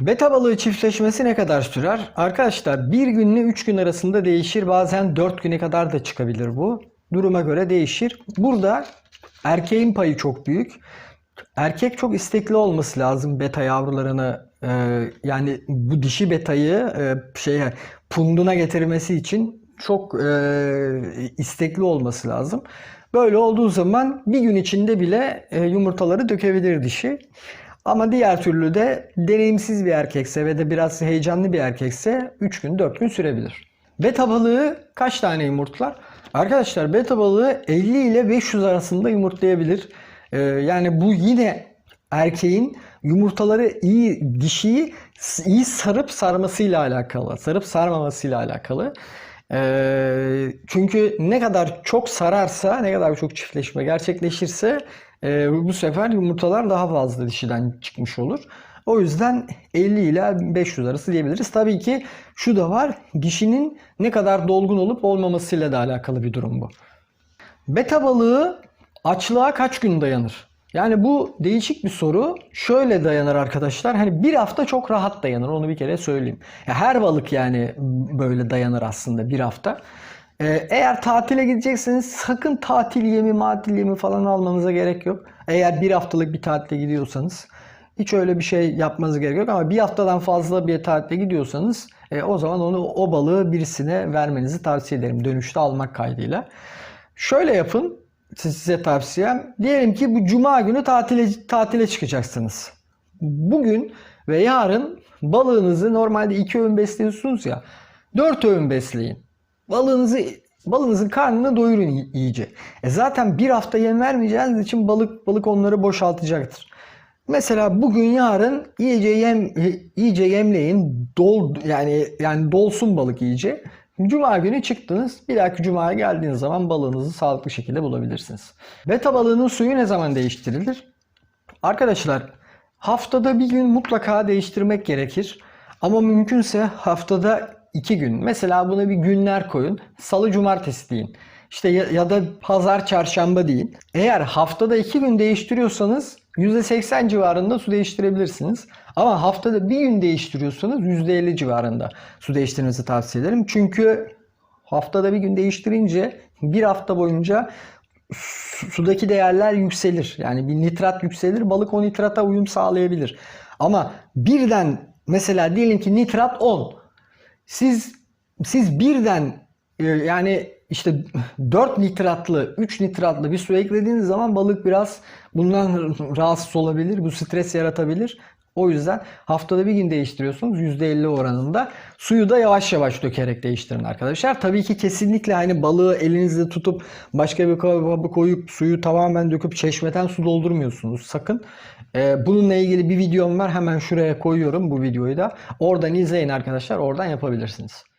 Beta balığı çiftleşmesi ne kadar sürer? Arkadaşlar bir günle 3 gün arasında değişir. Bazen 4 güne kadar da çıkabilir bu. Duruma göre değişir. Burada erkeğin payı çok büyük. Erkek çok istekli olması lazım beta yavrularını e, yani bu dişi betayı e, şeye punduna getirmesi için çok e, istekli olması lazım. Böyle olduğu zaman bir gün içinde bile e, yumurtaları dökebilir dişi. Ama diğer türlü de deneyimsiz bir erkekse ve de biraz heyecanlı bir erkekse 3 gün 4 gün sürebilir. Beta balığı kaç tane yumurtlar? Arkadaşlar beta balığı 50 ile 500 arasında yumurtlayabilir. Ee, yani bu yine erkeğin yumurtaları iyi dişiyi iyi sarıp sarmasıyla alakalı. Sarıp sarmamasıyla alakalı. Ee, çünkü ne kadar çok sararsa, ne kadar çok çiftleşme gerçekleşirse e, bu sefer yumurtalar daha fazla dişiden çıkmış olur. O yüzden 50 ile 500 arası diyebiliriz. Tabii ki şu da var. Dişinin ne kadar dolgun olup olmamasıyla da alakalı bir durum bu. Beta balığı açlığa kaç gün dayanır? Yani bu değişik bir soru. Şöyle dayanır arkadaşlar. Hani bir hafta çok rahat dayanır. Onu bir kere söyleyeyim. Her balık yani böyle dayanır aslında bir hafta. Ee, eğer tatile gidecekseniz sakın tatil yemi, matil yemi falan almanıza gerek yok. Eğer bir haftalık bir tatile gidiyorsanız hiç öyle bir şey yapmanız gerek yok. Ama bir haftadan fazla bir tatile gidiyorsanız e, o zaman onu o balığı birisine vermenizi tavsiye ederim. Dönüşte almak kaydıyla. Şöyle yapın size tavsiyem. Diyelim ki bu cuma günü tatile tatile çıkacaksınız. Bugün ve yarın balığınızı normalde iki öğün besliyorsunuz ya. Dört öğün besleyin. Balığınızı balığınızın karnını doyurun iyice. E zaten bir hafta yem vermeyeceğiniz için balık balık onları boşaltacaktır. Mesela bugün yarın iyice yem iyice yemleyin. Dol yani yani dolsun balık iyice. Cuma günü çıktınız. Bir dahaki cumaya geldiğiniz zaman balığınızı sağlıklı şekilde bulabilirsiniz. Beta balığının suyu ne zaman değiştirilir? Arkadaşlar haftada bir gün mutlaka değiştirmek gerekir. Ama mümkünse haftada iki gün. Mesela buna bir günler koyun. Salı cumartesi deyin. İşte ya, ya da pazar çarşamba deyin. Eğer haftada iki gün değiştiriyorsanız %80 civarında su değiştirebilirsiniz. Ama haftada bir gün değiştiriyorsanız %50 civarında su değiştirmenizi tavsiye ederim. Çünkü haftada bir gün değiştirince bir hafta boyunca sudaki değerler yükselir. Yani bir nitrat yükselir. Balık o nitrata uyum sağlayabilir. Ama birden mesela diyelim ki nitrat 10. Siz siz birden yani işte 4 nitratlı, 3 nitratlı bir su eklediğiniz zaman balık biraz bundan rahatsız olabilir. Bu stres yaratabilir. O yüzden haftada bir gün değiştiriyorsunuz %50 oranında. Suyu da yavaş yavaş dökerek değiştirin arkadaşlar. Tabii ki kesinlikle hani balığı elinizde tutup başka bir kaba koyup suyu tamamen döküp çeşmeden su doldurmuyorsunuz sakın. Ee, bununla ilgili bir videom var. Hemen şuraya koyuyorum bu videoyu da. Oradan izleyin arkadaşlar. Oradan yapabilirsiniz.